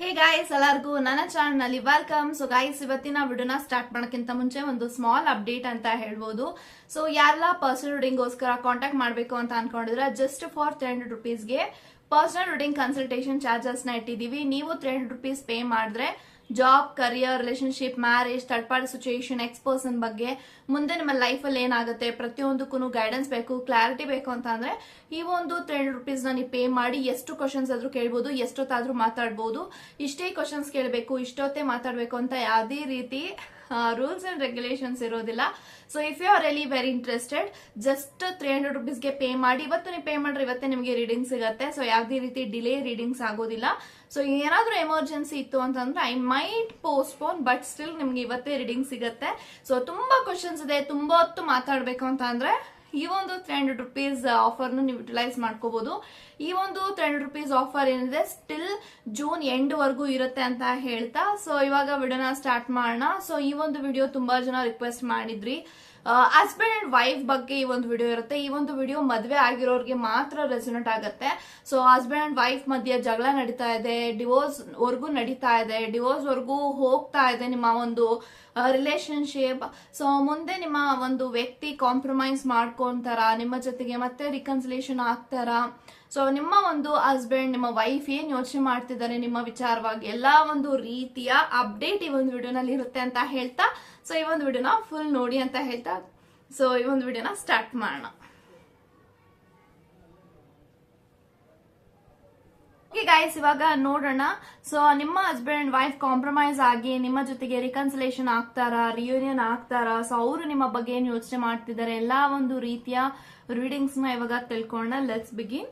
Hey guys ಎಲ್ಲರಿಗೂ ನನ್ನ ಚಾನಲ್ನಲ್ಲಿ ವೆಲ್ಕಮ್ ಸೊ ಗಾಯ್ಸ್ ಇವತ್ತಿನ ವಿಡಿಯೋನ ಸ್ಟಾರ್ಟ್ ಮಾಡೋಕ್ಕಿಂತ ಮುಂಚೆ ಒಂದು ಸ್ಮಾಲ್ ಅಪ್ಡೇಟ್ ಅಂತ ಹೇಳ್ಬೋದು. ಸೊ ಯಾರೆಲ್ಲ ಪರ್ಸನಲ್ ರೀಡಿಂಗ್ಗೋಸ್ಕರ ಕಾಂಟ್ಯಾಕ್ಟ್ ಮಾಡಬೇಕು ಅಂತ ಅನ್ಕೊಂಡಿದ್ರೆ ಜಸ್ಟ್ ಫಾರ್ ತ್ರೀ ಹಂಡ್ರೆಡ್ ರುಪೀಸ್ಗೆ ಪರ್ಸನಲ್ ರೀಡಿಂಗ್ ಕನ್ಸಲ್ಟೇಷನ್ ಚಾರ್ಜಸ್ನ ಇಟ್ಟಿದ್ದೀವಿ. ನೀವು ತ್ರೀ ಹಂಡ್ರೆಡ್ ರುಪೀಸ್ ಪೇ ಮಾಡಿದ್ರೆ job career relationship marriage third party situation ex person ಬಗ್ಗೆ ಮುಂದೆ ನಿಮ್ಮ ಲೈಫಲ್ಲಿ ಏನಾಗುತ್ತೆ? ಪ್ರತಿಯೊಂದಕ್ಕೂ ಗೈಡೆನ್ಸ್ ಬೇಕು ಕ್ಲಾರಿಟಿ ಬೇಕು ಅಂತ ಅಂದರೆ ಈ ಒಂದು ತ್ರೀ ಹಂಡ್ರೆಡ್ ರುಪೀಸ್ ನೀವು ಪೇ ಮಾಡಿ ಎಷ್ಟು ಕ್ವಶನ್ಸ್ ಆದರೂ ಕೇಳ್ಬೋದು, ಎಷ್ಟೊತ್ತಾದರೂ ಮಾತಾಡ್ಬೋದು. ಇಷ್ಟೇ ಕ್ವಶನ್ಸ್ ಕೇಳಬೇಕು, ಇಷ್ಟೊತ್ತೇ ಮಾತಾಡಬೇಕು ಅಂತ ಯಾವುದೇ ರೀತಿ ರೂಲ್ಸ್ ಅಂಡ್ ರೆಗ್ಯುಲೇಷನ್ಸ್ ಇರೋದಿಲ್ಲ. So if you are really very interested just three hundred ರುಪೀಸ್ಗೆ pay ಮಾಡಿ, ಇವತ್ತು ನೀವು ಪೇ ಮಾಡ್ರೆ ಇವತ್ತೇ ನಿಮಗೆ ರೀಡಿಂಗ್ ಸಿಗುತ್ತೆ. ಸೊ ಯಾವುದೇ ರೀತಿ ಡಿಲೇ ರೀಡಿಂಗ್ಸ್ ಆಗೋದಿಲ್ಲ. ಸೊ ಏನಾದರೂ ಎಮರ್ಜೆನ್ಸಿ ಇತ್ತು ಅಂತಂದ್ರೆ I might postpone but still ನಿಮ್ಗೆ ಇವತ್ತೇ ರೀಡಿಂಗ್ ಸಿಗುತ್ತೆ. ಸೊ ತುಂಬಾ ಕ್ವಶನ್ಸ್ ಇದೆ, ತುಂಬಾ ಹೊತ್ತು ಮಾತಾಡಬೇಕು ಅಂತ ಅಂದ್ರೆ ಈ ಒಂದು ತ್ರೀ ಹಂಡ್ರೆಡ್ ರುಪೀಸ್ ಆಫರ್ನು ನೀವು ಯುಟಿಲೈಸ್ ಮಾಡ್ಕೋಬಹುದು ಈ ಒಂದು ತ್ರೀ ಹಂಡ್ರೆಡ್ ರುಪೀಸ್ ಆಫರ್ ಏನಿದೆ ಸ್ಟಿಲ್ ಜೂನ್ ಎಂಡ್ ವರೆಗೂ ಇರುತ್ತೆ ಅಂತ ಹೇಳ್ತಾ. ಸೊ ಇವಾಗ ವಿಡಿಯೋನ ಸ್ಟಾರ್ಟ್ ಮಾಡೋಣ. ಸೊ ಈ ಒಂದು ವಿಡಿಯೋ ತುಂಬಾ ಜನ ರಿಕ್ವೆಸ್ಟ್ ಮಾಡಿದ್ರಿ. ಹಸ್ಬೆಂಡ್ ಅಂಡ್ ವೈಫ್ ಬಗ್ಗೆ ಈ ಒಂದು ವಿಡಿಯೋ ಇರುತ್ತೆ. ಈ ಒಂದು ವಿಡಿಯೋ ಮದುವೆ ಆಗಿರೋರಿಗೆ ಮಾತ್ರ ರೆಸೊನೇಟ್ ಆಗುತ್ತೆ. ಸೊ ಹಸ್ಬೆಂಡ್ ಅಂಡ್ ವೈಫ್ ಮಧ್ಯೆ ಜಗಳ ನಡೀತಾ ಇದೆ ಡಿವೋರ್ಸ್ ವರ್ಗೂ ನಡೀತಾ ಇದೆ ಡಿವೋರ್ಸ್ ವರ್ಗೂ ಹೋಗ್ತಾ ಇದೆ ನಿಮ್ಮ ಒಂದು ರಿಲೇಶನ್ಶಿಪ್ ಸೊ ಮುಂದೆ ನಿಮ್ಮ ಒಂದು ವ್ಯಕ್ತಿ ಕಾಂಪ್ರಮೈಸ್ ಮಾಡ್ಕೊಂತಾರ, ನಿಮ್ಮ ಜೊತೆಗೆ ಮತ್ತೆ ರಿಕನ್ಸಿಲೇಷನ್ ಆಗ್ತಾರ? ಸೊ ನಿಮ್ಮ ಒಂದು ಹಸ್ಬೆಂಡ್ ನಿಮ್ಮ ವೈಫ್ ಏನ್ ಯೋಚನೆ ಮಾಡ್ತಿದ್ದಾರೆ? ನಿಮ್ಮ ವಿಚಾರವಾಗಿ ಎಲ್ಲಾ ಒಂದು ರೀತಿಯ ಅಪ್ಡೇಟ್ ಈ ಒಂದು ವಿಡಿಯೋನಲ್ಲಿ ಇರುತ್ತೆ ಅಂತ ಹೇಳ್ತಾ ಸೊ ಈ ಒಂದು ವಿಡಿಯೋನ ಫುಲ್ ನೋಡಿ ಅಂತ ಹೇಳ್ತಾ ಸೊ ಈ ಒಂದು ವಿಡಿಯೋನ ಸ್ಟಾರ್ಟ್ ಮಾಡೋಣ. ಗೈಸ್ ಇವಾಗ ನೋಡೋಣ. ಸೊ ನಿಮ್ಮ ಹಸ್ಬೆಂಡ್ ವೈಫ್ ಕಾಂಪ್ರಮೈಸ್ ಆಗಿ ನಿಮ್ಮ ಜೊತೆಗೆ ರಿಕನ್ಸಲೇಷನ್ ಆಗ್ತಾರಾ ರಿಯೂನಿಯನ್ ಆಗ್ತಾರಾ? ಸೊ ಅವರು ನಿಮ್ಮ ಬಗ್ಗೆ ಏನ್ ಯೋಚನೆ ಮಾಡ್ತಿದ್ದಾರೆ? ಎಲ್ಲಾ ಒಂದು ರೀತಿಯ ರೀಡಿಂಗ್ಸ್ನ ಇವಾಗ ತಿಳ್ಕೊಂಡ let's begin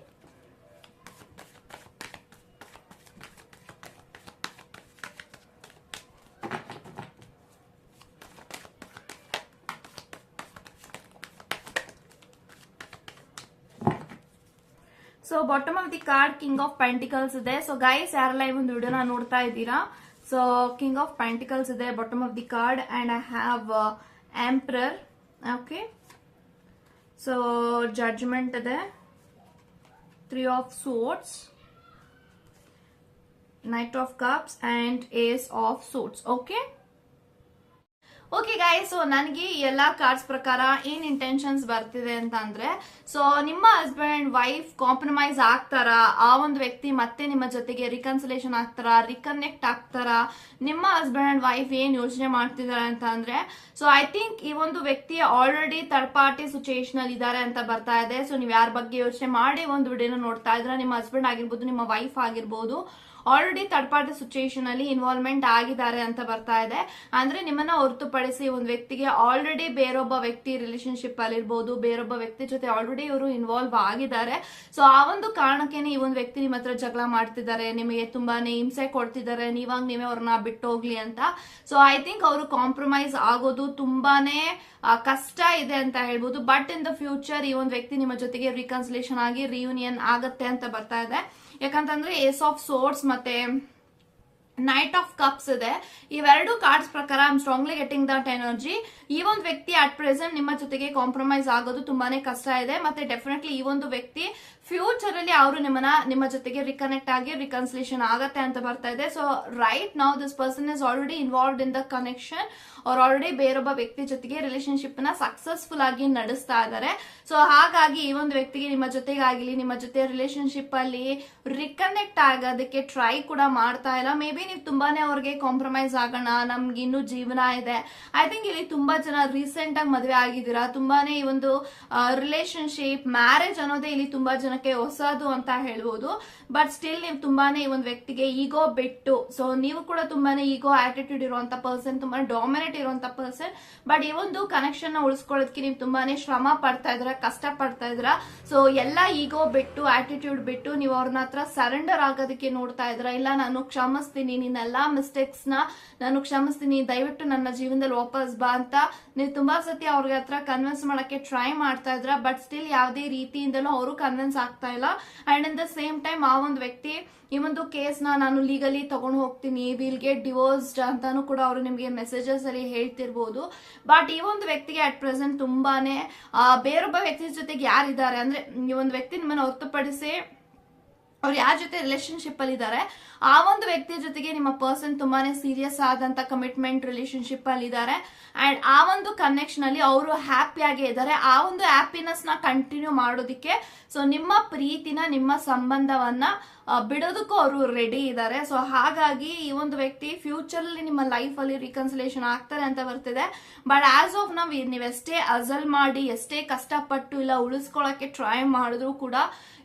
so bottom of the card king of pentacles ಇದೆ. ಸೊ ಗೈಸ್ ಯಾರೆಲ್ಲ ಈ ಒಂದು ವಿಡಿಯೋನ ನೋಡ್ತಾ ಇದ್ದೀರಾ? ಸೊ ಕಿಂಗ್ ಆಫ್ ಪೆಂಟಿಕಲ್ಸ್ ಇದೆ bottom of the card and I have emperor okay so judgement ಇದೆ. Three of swords knight of cups and ace of swords okay okay guys so ನನಗೆ ಎಲ್ಲ ಕಾರ್ಡ್ಸ್ ಪ್ರಕಾರ ಏನ್ ಇಂಟೆನ್ಷನ್ಸ್ ಬರ್ತಿದೆ ಅಂತ ಅಂದ್ರೆ so ನಿಮ್ಮ ಹಸ್ಬೆಂಡ್ ವೈಫ್ ಕಾಂಪ್ರಮೈಸ್ ಆಗ್ತಾರ, ಆ ಒಂದು ವ್ಯಕ್ತಿ ಮತ್ತೆ ನಿಮ್ಮ ಜೊತೆಗೆ ರಿಕನ್ಸಲೇಷನ್ ಆಗ್ತಾರ ರಿಕನೆಕ್ಟ್ ಆಗ್ತಾರ, ನಿಮ್ಮ ಹಸ್ಬೆಂಡ್ ಅಂಡ್ ವೈಫ್ ಏನ್ ಯೋಚನೆ ಮಾಡ್ತಿದ್ದಾರೆ ಅಂತ ಅಂದ್ರೆ ಸೊ ಐ ಥಿಂಕ್ ಈ ಒಂದು ವ್ಯಕ್ತಿ ಆಲ್ರೆಡಿ ಥರ್ಡ್ ಪಾರ್ಟಿ ಸಿಚುಯೇಷನ್ ಅಲ್ಲಿ ಇದ್ದಾರೆ ಅಂತ ಬರ್ತಾ ಇದೆ. ಸೊ ನೀವು ಯಾರ ಬಗ್ಗೆ ಯೋಚನೆ ಮಾಡಿ ಒಂದು ವಿಡಿಯೋನ ನೋಡ್ತಾ ಇದ್ರೆ, ನಿಮ್ಮ ಹಸ್ಬೆಂಡ್ ಆಗಿರ್ಬೋದು, ನಿಮ್ಮ ವೈಫ್ ಆಗಿರ್ಬೋದು ಆಲ್ರೆಡಿ ಥರ್ಡ್ ಪಾರ್ಟಿ ಸಿಚುಯೇಷನ್ ಅಲ್ಲಿ ಇನ್ವಾಲ್ವ್ಮೆಂಟ್ ಆಗಿದ್ದಾರೆ ಅಂತ ಬರ್ತಾ ಇದೆ. ಅಂದ್ರೆ ನಿಮ್ಮನ್ನ ಹೊರತುಪಡಿಸಿ ಒಂದು ವ್ಯಕ್ತಿಗೆ ಆಲ್ರೆಡಿ ಬೇರೊಬ್ಬ ವ್ಯಕ್ತಿ ರಿಲೇಶನ್ಶಿಪ್ ಅಲ್ಲಿ ಇರ್ಬೋದು, ಬೇರೊಬ್ಬ ವ್ಯಕ್ತಿ ಜೊತೆ ಆಲ್ರೆಡಿ ಇವರು ಇನ್ವಾಲ್ವ್ ಆಗಿದ್ದಾರೆ. ಸೊ ಆ ಒಂದು ಕಾರಣಕ್ಕೇನೆ ಈ ಒಂದು ವ್ಯಕ್ತಿ ನಿಮ್ಮ ಹತ್ರ ಜಗಳ ಮಾಡ್ತಿದ್ದಾರೆ, ನಿಮಗೆ ತುಂಬಾನೇ ಹಿಂಸೆ ಕೊಡ್ತಿದ್ದಾರೆ, ನೀವಾಗ ನೀವೇ ಅವ್ರನ್ನ ಬಿಟ್ಟು ಹೋಗ್ಲಿ ಅಂತ. ಸೊ ಐ ಥಿಂಕ್ ಅವರು ಕಾಂಪ್ರಮೈಸ್ ಆಗೋದು ತುಂಬಾನೇ ಕಷ್ಟ ಇದೆ ಅಂತ ಹೇಳ್ಬೋದು. ಬಟ್ ಇನ್ ದ ಫ್ಯೂಚರ್ ಈ ಒಂದು ವ್ಯಕ್ತಿ ನಿಮ್ಮ ಜೊತೆಗೆ ರಿಕನ್ಸಿಲೇಷನ್ ಆಗಿ ರಿಯೂನಿಯನ್ ಆಗತ್ತೆ ಅಂತ ಬರ್ತಾ ಇದೆ. ಯಾಕಂತಂದ್ರೆ ಏಸ್ ಆಫ್ ಸೋರ್ಸ್ ಮತ್ತೆ ನೈಟ್ ಆಫ್ ಕಪ್ಸ್ ಇದೆ. ಇವೆರಡು ಕಾರ್ಡ್ಸ್ ಪ್ರಕಾರ I'm strongly getting that energy ಈ ಒಂದು ವ್ಯಕ್ತಿ ಅಟ್ ಪ್ರೆಸೆಂಟ್ ನಿಮ್ಮ ಜೊತೆಗೆ ಕಾಂಪ್ರಮೈಸ್ ಆಗೋದು ತುಂಬಾನೇ ಕಷ್ಟ ಇದೆ. ಮತ್ತೆ ಡೆಫಿನೆಟ್ಲಿ ಈ ಒಂದು ವ್ಯಕ್ತಿ ಫ್ಯೂಚರ್ ಅಲ್ಲಿ ಅವರು ನಿಮ್ಮನ್ನ ನಿಮ್ಮ ಜೊತೆಗೆ ರಿಕನೆಕ್ಟ್ ಆಗಿ ರಿಕನ್ಸಲೇಷನ್ ಆಗತ್ತೆ ಅಂತ ಬರ್ತಾ ಇದೆ. So right now this person is already involved in the connection ಅವ್ರು ಆಲ್ರೆಡಿ ಬೇರೊಬ್ಬ ವ್ಯಕ್ತಿ ಜೊತೆಗೆ ರಿಲೇಶನ್ಶಿಪ್ನ ಸಕ್ಸಸ್ಫುಲ್ ಆಗಿ ನಡೆಸ್ತಾ ಇದ್ದಾರೆ. ಸೊ ಹಾಗಾಗಿ ಈ ಒಂದು ವ್ಯಕ್ತಿಗೆ ನಿಮ್ಮ ಜೊತೆಗಾಗಲಿ, ನಿಮ್ಮ ಜೊತೆ ರಿಲೇಶನ್ಶಿಪ್ ಅಲ್ಲಿ ರಿಕನೆಕ್ಟ್ ಆಗೋದಕ್ಕೆ ಟ್ರೈ ಕೂಡ ಮಾಡ್ತಾ ಇಲ್ಲ. ಮೇ ಬಿ ನೀವು ತುಂಬಾನೇ ಅವ್ರಿಗೆ ಕಾಂಪ್ರಮೈಸ್ ಆಗೋಣ, ನಮ್ಗೆ ಇನ್ನೂ ಜೀವನ ಇದೆ. ಐ ಥಿಂಕ್ ಇಲ್ಲಿ ತುಂಬಾ ಜನ ರೀಸೆಂಟ್ ಆಗಿ ಮದುವೆ ಆಗಿದ್ದೀರಾ. ತುಂಬಾನೇ ಈ ಒಂದು ರಿಲೇಶನ್ಶಿಪ್ ಮ್ಯಾರೇಜ್ ಅನ್ನೋದೇ ಇಲ್ಲಿ ತುಂಬಾ ಜನಕ್ಕೆ ಹೊಸದು ಅಂತ ಹೇಳ್ಬೋದು. ಬಟ್ ಸ್ಟಿಲ್ ನೀವು ತುಂಬಾನೇ ಈ ಒಂದು ವ್ಯಕ್ತಿಗೆ ಈಗೋ ಬಿಟ್ಟು ಸೊ ನೀವು ಕೂಡ ತುಂಬಾನೇ ಈಗೋ ಆಟಿಟ್ಯೂಡ್ ಇರುವಂತ ಪರ್ಸನ್ ತುಂಬಾನೇ ಡಾಮಿನೇಟ್ ಇರುವಂತ ಪರ್ಸನ್ ಬಟ್ ಈ ಒಂದು ಕನೆಕ್ಷನ್ನ ಉಳಿಸ್ಕೊಳ್ಳೋದಕ್ಕೆ ನೀವು ತುಂಬಾನೇ ಶ್ರಮ ಪಡ್ತಾ ಇದ್ರ ಕಷ್ಟ ಪಡ್ತಾ ಇದ್ರ ಸೊ ಎಲ್ಲ ಈಗೋ ಬಿಟ್ಟು ಆಟಿಟ್ಯೂಡ್ ಬಿಟ್ಟು ನೀವು ಅವ್ರನ್ನ ಹತ್ರ ಸರೆಂಡರ್ ಆಗೋದಕ್ಕೆ ನೋಡ್ತಾ ಇದ್ರ ಇಲ್ಲ, ನಾನು ಕ್ಷಮಿಸ್ತೀನಿ, ನಿನ್ನ ಎಲ್ಲಾ ಮಿಸ್ಟೇಕ್ಸ್ನ ನಾನು ಕ್ಷಮಿಸ್ತೀನಿ, ದಯವಿಟ್ಟು ನನ್ನ ಜೀವನದಲ್ಲಿ ವಾಪಸ್ ಬಾ ಅಂತ ನೀವು ತುಂಬಾ ಸತಿ ಅವ್ರಿಗೆ ಹತ್ರ ಕನ್ವಿನ್ಸ್ ಮಾಡಕ್ಕೆ ಟ್ರೈ ಮಾಡ್ತಾ ಇದ್ರ ಬಟ್ ಸ್ಟಿಲ್ ಯಾವುದೇ ರೀತಿಯಿಂದಲೂ ಅವರು ಕನ್ವಿನ್ಸ್ ಆಗ್ತಾ ಇಲ್ಲ. And in the same time ಆ ಒಂದು ವ್ಯಕ್ತಿ, ಈ ಒಂದು ಕೇಸ್ನ ನಾನು ಲೀಗಲಿ ತಗೊಂಡು ಹೋಗ್ತೀನಿ ವಿಲ್ ಗೆಟ್ ಡಿವೋರ್ಸ್ಡ್ ಅಂತಾನು ಕೂಡ ಅವರು ನಿಮಗೆ ಮೆಸೇಜಸ್ ಅಲ್ಲಿ ಹೇಳ್ತಿರ್ಬೋದು. ಬಟ್ ಈ ಒಂದು ವ್ಯಕ್ತಿಗೆ ಅಟ್ ಪ್ರೆಸೆಂಟ್ ತುಂಬಾನೇ ಬೇರೊಬ್ಬ ವ್ಯಕ್ತಿ ಜೊತೆಗೆ ಯಾರಿದ್ದಾರೆ? ಅಂದ್ರೆ ಈ ಒಂದು ವ್ಯಕ್ತಿ ನಿಮ್ಮನ್ನ ಹೊರತುಪಡಿಸಿ ಅವ್ರು ಯಾರ ಜೊತೆ ರಿಲೇಶನ್ಶಿಪ್ ಅಲ್ಲಿ ಇದ್ದಾರೆ ಆ ಒಂದು ವ್ಯಕ್ತಿ ಜೊತೆಗೆ ನಿಮ್ಮ ಪರ್ಸನ್ ತುಂಬಾನೇ ಸೀರಿಯಸ್ ಆದಂತ ಕಮಿಟ್ಮೆಂಟ್ ರಿಲೇಶನ್ಶಿಪ್ ಅಲ್ಲಿ ಇದ್ದಾರೆ ಅಂಡ್ ಆ ಒಂದು ಕನೆಕ್ಷನ್ ಅಲ್ಲಿ ಅವರು ಹ್ಯಾಪಿಯಾಗಿ ಇದ್ದಾರೆ ಆ ಒಂದು ಹ್ಯಾಪಿನೆಸ್ನ ಕಂಟಿನ್ಯೂ ಮಾಡೋದಿಕ್ಕೆ ಸೊ ನಿಮ್ಮ ಪ್ರೀತಿನ, ನಿಮ್ಮ ಸಂಬಂಧವನ್ನ ಬಿಡೋದಕ್ಕೂ ಅವರು ರೆಡಿ ಇದ್ದಾರೆ ಸೊ ಹಾಗಾಗಿ ಈ ಒಂದು ವ್ಯಕ್ತಿ ಫ್ಯೂಚರ್ ಅಲ್ಲಿ ನಿಮ್ಮ ಲೈಫ್ ಅಲ್ಲಿ ರಿಕನ್ಸಿಲೇಷನ್ ಆಗ್ತಾರೆ ಅಂತ ಬರ್ತಿದೆ. ಬಟ್ ಆಸ್ ಆಫ್ ನಾವ್ ನೀವೆಷ್ಟೇ ಅಸಲ್ ಮಾಡಿ, ಎಷ್ಟೇ ಕಷ್ಟಪಟ್ಟು ಇಲ್ಲ ಉಳಿಸ್ಕೊಳ್ಳೋಕೆ ಟ್ರೈ ಮಾಡಿದ್ರು ಕೂಡ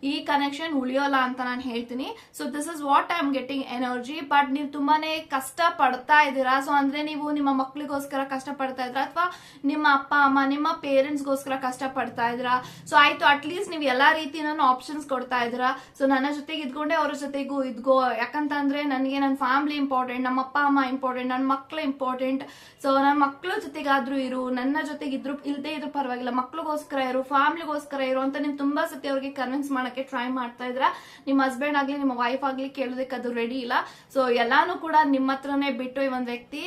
ಈ ಕನೆಕ್ಷನ್ ಉಳಿಯೋಲ್ಲ ಅಂತ ನಾನು ಹೇಳ್ತೀನಿ. So this is what I am getting energy but ನೀವು ತುಂಬಾನೇ ಕಷ್ಟ ಪಡ್ತಾ ಇದ್ದೀರಾ? ಸೊ ಅಂದ್ರೆ ನೀವು ನಿಮ್ಮ ಮಕ್ಕಳಿಗೋಸ್ಕರ ಕಷ್ಟ ಪಡ್ತಾ ಇದ್ದೀರಾ? ಅಥವಾ ನಿಮ್ಮ ಅಪ್ಪ, ಅಮ್ಮ, ನಿಮ್ಮ ಪೇರೆಂಟ್ಸ್ಗೋಸ್ಕರ ಕಷ್ಟ ಪಡ್ತಾ ಇದ್ದೀರಾ? ಸೊ ಆಯ್ತು ಅಟ್ಲೀಸ್ಟ್ ನೀವು ಎಲ್ಲಾ ನಾನು ಆಪ್ಷನ್ಸ್ ಕೊಡ್ತಾ ಇದ್ದೀರಾ? ಸೊ ನನ್ನ ಜೊತೆಗೆ ಇದ್ಕೊಂಡೆ ಅವ್ರ ಜೊತೆಗೂ ಇದ್ಗೋ. ಯಾಕಂತಂದ್ರೆ ನನಗೆ ನನ್ನ ಫ್ಯಾಮಿಲಿ ಇಂಪಾರ್ಟೆಂಟ್ ನಮ್ಮ ಅಪ್ಪ, ಅಮ್ಮ ಇಂಪಾರ್ಟೆಂಟ್ ನನ್ನ ಮಕ್ಳು ಇಂಪಾರ್ಟೆಂಟ್ ಸೊ ನನ್ನ ಮಕ್ಳ ಜೊತೆಗಾದ್ರೂ ಇರು, ನನ್ನ ಜೊತೆಗೆ ಇದ್ರು ಇಲ್ದೇ ಇದ್ರು ಪರವಾಗಿಲ್ಲ. ಮಕ್ಳಿಗೋಸ್ಕರ ಇರು ಫ್ಯಾಮಿಲಿಗೋಸ್ಕರ ಇರು ಅಂತ ನೀವು ತುಂಬಾ ಸತಿ ಅವ್ರಿಗೆ ಕನ್ವಿನ್ಸ್ ಮಾಡಕ್ಕೆ ಟ್ರೈ ಮಾಡ್ತಾ ಇದ್ರ. ನಿಮ್ಮ ಹಸ್ಬೆಂಡ್ ಆಗ್ಲಿ, ನಿಮ್ಮ ವೈಫ್ ಆಗ್ಲಿ ಕೇಳೋದಕ್ಕೆ ಅದು ರೆಡಿ ಇಲ್ಲ. ಸೊ ಎಲ್ಲಾನು ಕೂಡ ನಿಮ್ಮ ಹತ್ರನೇ ಬಿಟ್ಟು ಈ ಒಂದ್ ವ್ಯಕ್ತಿ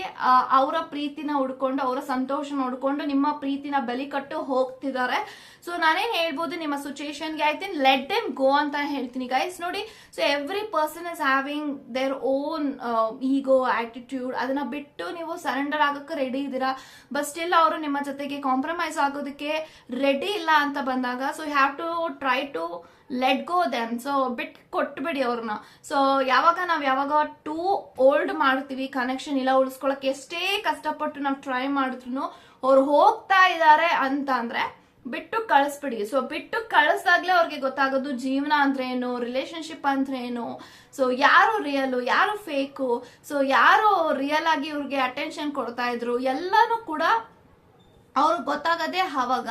ಅವರ ಪ್ರೀತಿನ ಹುಡ್ಕೊಂಡು, ಅವರ ಸಂತೋಷನ ಹುಡ್ಕೊಂಡು ನಿಮ್ಮ ಪ್ರೀತಿನ ಬಲಿ ಕಟ್ಟು ಹೋಗ್ತಿದ್ದಾರೆ ಸೊ ನಾನೇನ್ ಹೇಳ್ಬೋದು, ನಿಮ್ಮ ಸಿಚುಯೇಷನ್ಗೆ I think let them go ಅಂತ ಹೇಳ್ತೀನಿ ಗೈಸ್ ನೋಡಿ so every person is having their own ego attitude ಅದನ್ನ ಬಿಟ್ಟು ನೀವು ಸರೆಂಡರ್ ಆಗಕ್ಕೆ ರೆಡಿ ಇದ್ದೀರಾ? ಬಟ್ ಸ್ಟಿಲ್ ಅವರು ನಿಮ್ಮ ಜೊತೆಗೆ ಕಾಂಪ್ರಮೈಸ್ ಆಗೋದಕ್ಕೆ ರೆಡಿ ಇಲ್ಲ ಅಂತ ಬಂದಾಗ so have to try to let go then so ಬಿಟ್ ಕೊಟ್ಬಿಡಿ ಅವ್ರನ್ನ. ಸೊ ಯಾವಾಗ ನಾವು ಯಾವಾಗ ಟೂ ಓಲ್ಡ್ ಮಾಡ್ತೀವಿ ಕನೆಕ್ಷನ್ ಇಲ್ಲ, ಉಳಿಸ್ಕೊಳಕ್ಕೆ ಎಷ್ಟೇ ಕಷ್ಟಪಟ್ಟು ನಾವು ಟ್ರೈ ಮಾಡಿದ್ರು ಅವ್ರು ಹೋಗ್ತಾ ಇದ್ದಾರೆ ಅಂತ ಅಂದ್ರೆ ಬಿಟ್ಟು ಕಳಿಸ್ಬಿಡಿ. ಸೊ ಬಿಟ್ಟು ಕಳಿಸ್ದಾಗ್ಲೇ ಅವ್ರಿಗೆ ಗೊತ್ತಾಗೋದು ಜೀವನ ಅಂದ್ರೆ ಏನು ರಿಲೇಶನ್ಶಿಪ್ ಅಂದ್ರೆ ಏನು. ಸೊ ಯಾರು ರಿಯಲ್ ಯಾರು ಫೇಕು ಸೊ ಯಾರು ರಿಯಲ್ ಆಗಿ ಇವ್ರಿಗೆ ಅಟೆನ್ಷನ್ ಕೊಡ್ತಾ ಇದ್ರು, ಎಲ್ಲಾನು ಕೂಡ ಅವ್ರು ಗೊತ್ತಾಗದೆ ಅವಾಗ.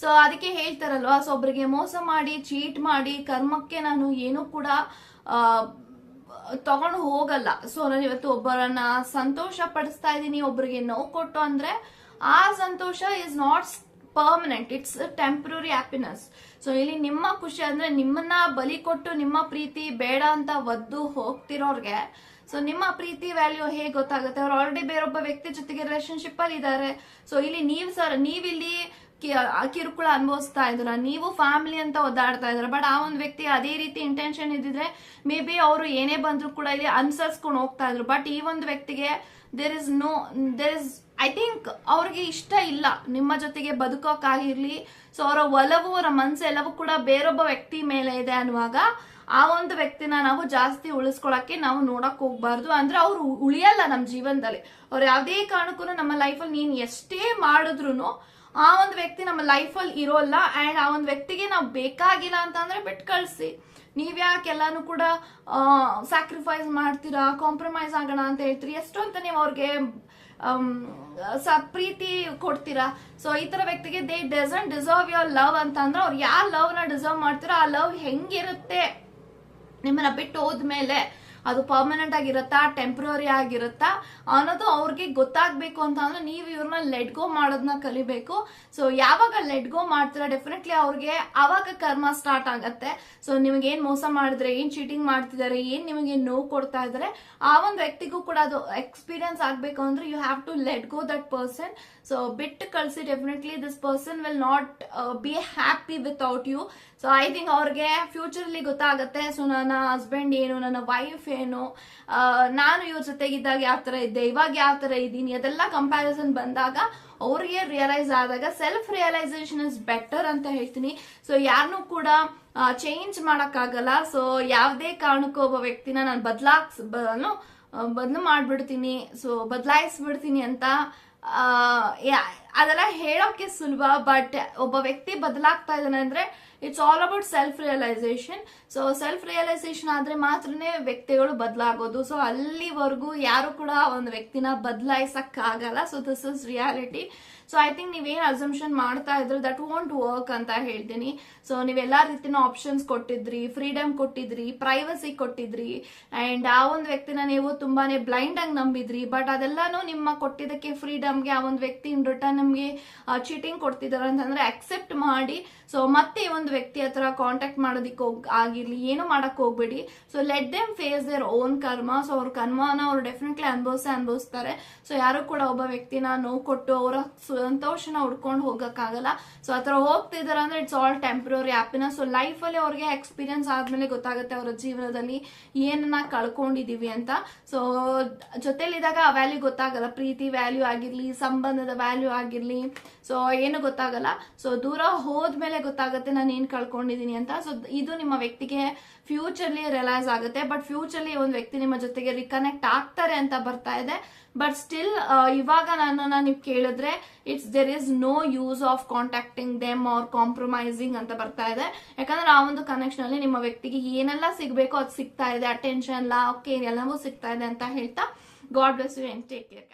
ಸೊ ಅದಕ್ಕೆ ಹೇಳ್ತಾರಲ್ವಾ ಸೊ ಒಬ್ರಿಗೆ ಮೋಸ ಮಾಡಿ ಚೀಟ್ ಮಾಡಿ, ಕರ್ಮಕ್ಕೆ ನಾನು ಏನು ಕೂಡ ತಗೊಂಡು ಹೋಗಲ್ಲ. ಸೊ ನಾನು ಇವತ್ತು ಒಬ್ಬರನ್ನ ಸಂತೋಷ ಪಡಿಸ್ತಾ ಇದ್ದೀನಿ, ಒಬ್ರಿಗೆ ನೋವು ಕೊಟ್ಟು ಅಂದ್ರೆ, ಆ ಸಂತೋಷ is not permanent it's temporary happiness so ಇಲ್ಲಿ ನಿಮ್ಮ ಖುಷಿ ಅಂದ್ರೆ ನಿಮ್ಮನ್ನ ಬಲಿ ಕೊಟ್ಟು ನಿಮ್ಮ ಪ್ರೀತಿ ಬೇಡ ಅಂತ ಒದ್ದು ಹೋಗ್ತಿರೋರ್ಗೆ ಸೊ ನಿಮ್ಮ ಪ್ರೀತಿ ವ್ಯಾಲ್ಯೂ ಹೇಗೆ ಗೊತ್ತಾಗುತ್ತೆ? ಅವ್ರು ಆಲ್ರೆಡಿ ಬೇರೊಬ್ಬ ವ್ಯಕ್ತಿ ಜೊತೆಗೆ ರಿಲೇಶನ್ಶಿಪ್ ಅಲ್ಲಿ ಇದ್ದಾರೆ. ಸೊ ಇಲ್ಲಿ ನೀವು ಸರ್ ನೀವಿಲ್ಲಿ ಆ ಕಿರುಕುಳ ಅನುಭವಿಸ್ತಾ ಇದ್ರ. ನೀವು ಫ್ಯಾಮಿಲಿ ಅಂತ ಒದ್ದಾಡ್ತಾ ಇದ್ರ. ಬಟ್ ಆ ಒಂದು ವ್ಯಕ್ತಿ ಅದೇ ರೀತಿ ಇಂಟೆನ್ಷನ್ ಇದ್ದಿದ್ರೆ ಮೇ ಬಿ ಅವರು ಏನೇ ಬಂದ್ರು ಕೂಡ ಇಲ್ಲಿ ಅನುಸರಿಸ್ಕೊಂಡು ಹೋಗ್ತಾ ಇದ್ರು. ಬಟ್ ಈ ಒಂದು ವ್ಯಕ್ತಿಗೆ there is no there is I think ಅವ್ರಿಗೆ ಇಷ್ಟ ಇಲ್ಲ. ನಿಮ್ಮ ಜೊತೆಗೆ ಬದುಕೋಕ್ಕಾಗಿರ್ಲಿ ಸೊ ಅವರ ಒಲವು, ಅವರ ಮನಸ್ಸು ಎಲ್ಲವೂ ಕೂಡ ಬೇರೊಬ್ಬ ವ್ಯಕ್ತಿ ಮೇಲೆ ಇದೆ ಅನ್ನುವಾಗ ಆ ಒಂದು ವ್ಯಕ್ತಿನ ನಾವು ಜಾಸ್ತಿ ಉಳಿಸ್ಕೊಳಕ್ಕೆ ನಾವು ನೋಡಕ್ ಹೋಗ್ಬಾರ್ದು. ಅಂದ್ರೆ ಅವ್ರು ಉಳಿಯಲ್ಲ ನಮ್ಮ ಜೀವನದಲ್ಲಿ. ಅವ್ರು ಯಾವುದೇ ಕಾರಣಕ್ಕೂ ನಮ್ಮ ಲೈಫಲ್ಲಿ ನೀನು ಎಷ್ಟೇ ಮಾಡಿದ್ರು ಆ ಒಂದು ವ್ಯಕ್ತಿ ನಮ್ಮ ಲೈಫಲ್ಲಿ ಇರೋಲ್ಲ. ಆ್ಯಂಡ್ ಆ ಒಂದು ವ್ಯಕ್ತಿಗೆ ನಾವು ಬೇಕಾಗಿಲ್ಲ ಅಂತ ಬಿಟ್ಟು ಕಳಿಸಿ ನೀವ್ ಯಾಕೆ ಎಲ್ಲಾನು ಕೂಡ ಸ್ಯಾಕ್ರಿಫೈಸ್ ಮಾಡ್ತೀರಾ ಕಾಂಪ್ರಮೈಸ್ ಆಗೋಣ ಅಂತ ಹೇಳ್ತೀರಿ? ಎಷ್ಟು ಅಂತ ನೀವು ಅವ್ರಿಗೆ ಸ, ಪ್ರೀತಿ ಕೊಡ್ತೀರಾ? ಸೊ ಈ ತರ ವ್ಯಕ್ತಿಗೆ they doesn't deserve your love ಅಂತ ಅಂದ್ರೆ ಅವ್ರು ಯಾವ ನ ಡಿಸರ್ವ್ ಮಾಡ್ತೀರೋ ಆ ಲವ್ ಹೆಂಗಿರುತ್ತೆ? ನಿಮ್ಮನ್ನ ಬಿಟ್ಟು ಹೋದ್ಮೇಲೆ. ಅದು ಪರ್ಮನೆಂಟ್ ಆಗಿರುತ್ತಾ ಟೆಂಪ್ರರಿ ಆಗಿರುತ್ತಾ, ಅನ್ನೋದು ಅವ್ರಿಗೆ ಗೊತ್ತಾಗ್ಬೇಕು ಅಂತ ಅಂದ್ರೆ ನೀವು ಇವ್ರನ್ನ ಲೆಟ್ ಗೋ ಮಾಡೋದನ್ನ ಕಲಿಬೇಕು. ಸೊ ಯಾವಾಗ ಲೆಟ್ ಗೋ ಮಾಡ್ತೀರಾ ಡೆಫಿನೆಟ್ಲಿ ಅವ್ರಿಗೆ ಅವಾಗ ಕರ್ಮ ಸ್ಟಾರ್ಟ್ ಆಗುತ್ತೆ. ಸೊ ನಿಮ್ಗೆ ಏನ್ ಮೋಸ ಮಾಡಿದ್ರೆ, ಏನ್ ಚೀಟಿಂಗ್ ಮಾಡ್ತಿದ್ದಾರೆ ಏನ್ ನಿಮಗೆ ನೋವು ಕೊಡ್ತಾ ಇದ್ದಾರೆ ಆ ಒಂದು ವ್ಯಕ್ತಿಗೂ ಕೂಡ ಅದು ಎಕ್ಸ್ಪೀರಿಯನ್ಸ್ ಆಗಬೇಕು ಅಂದ್ರೆ you have to let go that person so ಬಿಟ್ಟು ಕಳಿಸಿ definitely this person will not be happy without you so I think ಅವ್ರಿಗೆ ಫ್ಯೂಚರಲ್ಲಿ ಗೊತ್ತಾಗುತ್ತೆ. ಸೊ ನನ್ನ ಹಸ್ಬೆಂಡ್ ಏನು, ನನ್ನ ವೈಫ್ ಏನು ನಾನು ಇವ್ರ ಜೊತೆಗಿದ್ದಾಗ ಯಾವ ತರ ಇದ್ದೆ, ಇವಾಗ ಯಾವ ತರ ಇದ್ದೀನಿ, ಅದೆಲ್ಲ ಕಂಪ್ಯಾರಿಸನ್ ಬಂದಾಗ ಅವ್ರಿಗೆ ರಿಯಲೈಸ್ ಆದಾಗ ಸೆಲ್ಫ್ ರಿಯಲೈಸೇಷನ್ ಇಸ್ ಬೆಟರ್ ಅಂತ ಹೇಳ್ತೀನಿ. ಸೊ ಯಾರನ್ನೂ ಕೂಡ ಚೇಂಜ್ ಮಾಡೋಕ್ಕಾಗಲ್ಲ. ಸೊ ಯಾವುದೇ ಕಾರಣಕ್ಕೂ ಒಬ್ಬ ವ್ಯಕ್ತಿನ ನಾನು ಬದಲಾಗ್ಸ್ ಬದಲು ಮಾಡಿಬಿಡ್ತೀನಿ. ಸೊ ಬದಲಾಯಿಸ್ಬಿಡ್ತೀನಿ ಅಂತ ಅದೆಲ್ಲ ಹೇಳೋಕೆ ಸುಲಭ ಬಟ್ ಒಬ್ಬ ವ್ಯಕ್ತಿ ಬದಲಾಗ್ತಾ ಇದ್ದಾನೆ ಅಂದ್ರೆ it's all about self realisation so self realisation ಆದ್ರೆ ಮಾತ್ರನೇ ವ್ಯಕ್ತಿಗಳು ಬದಲಾಗೋದು. ಸೊ ಅಲ್ಲಿವರೆಗೂ ಯಾರು ಕೂಡ ಒಂದು ವ್ಯಕ್ತಿನ ಬದಲಾಯಿಸಕ್ ಆಗಲ್ಲ so this is reality so I think ನೀವೇನ್ ಅಸಂಪ್ಷನ್ ಮಾಡ್ತಾ ಇದ್ರು ದಟ್ ವಾಂಟ್ ವರ್ಕ್ ಅಂತ ಹೇಳ್ತೀನಿ. ಸೊ ನೀವೆಲ್ಲಾ ರೀತಿನ ಆಪ್ಷನ್ಸ್ ಕೊಟ್ಟಿದ್ರಿ ಫ್ರೀಡಮ್ ಕೊಟ್ಟಿದ್ರಿ ಪ್ರೈವಸಿ ಕೊಟ್ಟಿದ್ರಿ. ಅಂಡ್ ಆ ಒಂದು ವ್ಯಕ್ತಿನ ನೀವು ತುಂಬಾನೇ ಬ್ಲೈಂಡ್ ಆಗಿ ನಂಬಿದ್ರಿ. ಬಟ್ ಅದೆಲ್ಲಾನು ನಿಮ್ಮ ಕೊಟ್ಟಿದ್ದಕ್ಕೆ ಫ್ರೀಡಮ್ಗೆ ಆ ಒಂದು ವ್ಯಕ್ತಿ ಇನ್ ರಿಟರ್ನ್ ನಿಮ್ಗೆ ಚೀಟಿಂಗ್ ಕೊಡ್ತಿದಾರೆ ಅಂತಂದ್ರೆ ಅಕ್ಸೆಪ್ಟ್ ಮಾಡಿ. ಸೊ ಮತ್ತೆ ಒಂದು ವ್ಯಕ್ತಿ ಹತ್ರ ಕಾಂಟ್ಯಾಕ್ಟ್ ಮಾಡೋದಿಕ್ಕೆ ಹೋಗ್, ಆಗಿರ್ಲಿ, ಏನು ಮಾಡಕ್ ಹೋಗ್ಬೇಡಿ. So let them face their own karma so ಅವ್ರ ಕರ್ಮನ ಅವ್ರು ಡೆಫಿನೆಟ್ಲಿ ಅನುಭವಿಸೇ ಅನುಭವಿಸ್ತಾರೆ. ಸೊ ಯಾರು ಕೂಡ ಒಬ್ಬ ವ್ಯಕ್ತಿನ ನೋವು ಕೊಟ್ಟು ಅವರ ಸಂತೋಷನ ಹುಡ್ಕೊಂಡು ಹೋಗಕ್ಕಾಗಲ್ಲ. ಸೊ ಆ ಥರ ಹೋಗ್ತಿದಾರೆ ಅಂದ್ರೆ it's all temporary happiness so ಅಲ್ಲಿ ಅವ್ರಿಗೆ ಎಕ್ಸ್ಪೀರಿಯನ್ಸ್ ಆದ್ಮೇಲೆ ಗೊತ್ತಾಗುತ್ತೆ ಅವರ ಜೀವನದಲ್ಲಿ ಏನನ್ನ ಕಳ್ಕೊಂಡಿದೀವಿ ಅಂತ. ಸೊ ಜೊತೆಲಿದ್ದಾಗ ಆ ವ್ಯಾಲ್ಯೂ ಗೊತ್ತಾಗಲ್ಲ. ಪ್ರೀತಿ ವ್ಯಾಲ್ಯೂ ಆಗಿರ್ಲಿ, ಸಂಬಂಧದ ವ್ಯಾಲ್ಯೂ ಆಗಿರ್ಲಿ. ಸೊ ಏನು ಗೊತ್ತಾಗಲ್ಲ. ಸೊ ದೂರ ಹೋದ್ಮೇಲೆ ಗೊತ್ತಾಗುತ್ತೆ ನಾನು ಏನ್ ಕಳ್ಕೊಂಡಿದೀನಿ ಅಂತ. ಸೊ ಇದು ನಿಮ್ಮ ವ್ಯಕ್ತಿಗೆ ಫ್ಯೂಚರ್ಲಿ ರಿಯಲೈಸ್ ಆಗುತ್ತೆ. ಬಟ್ ಫ್ಯೂಚರ್ಲಿ ಒಂದು ವ್ಯಕ್ತಿ ನಿಮ್ಮ ಜೊತೆಗೆ ರಿಕನೆಕ್ಟ್ ಆಗ್ತಾರೆ ಅಂತ ಬರ್ತಾ ಇದೆ. ಬಟ್ ಸ್ಟಿಲ್ ಇವಾಗ ನನ್ನನ್ನ ನೀವು ಕೇಳಿದ್ರೆ it's there is no use of contacting them or compromising ಅಂತ ಬರ್ತಾ ಇದೆ. ಯಾಕಂದ್ರೆ ಆ ಒಂದು ಕನೆಕ್ಷನ್ ಅಲ್ಲಿ ನಿಮ್ಮ ವ್ಯಕ್ತಿಗೆ ಏನೆಲ್ಲ ಸಿಗಬೇಕು ಅದು ಸಿಗ್ತಾ ಇದೆ. ಅಟೆನ್ಷನ್ ಲಾ ಓಕೆ ಎಲ್ಲವೂ ಸಿಗ್ತಾ ಇದೆ ಅಂತ ಹೇಳ್ತಾ. God bless you and take care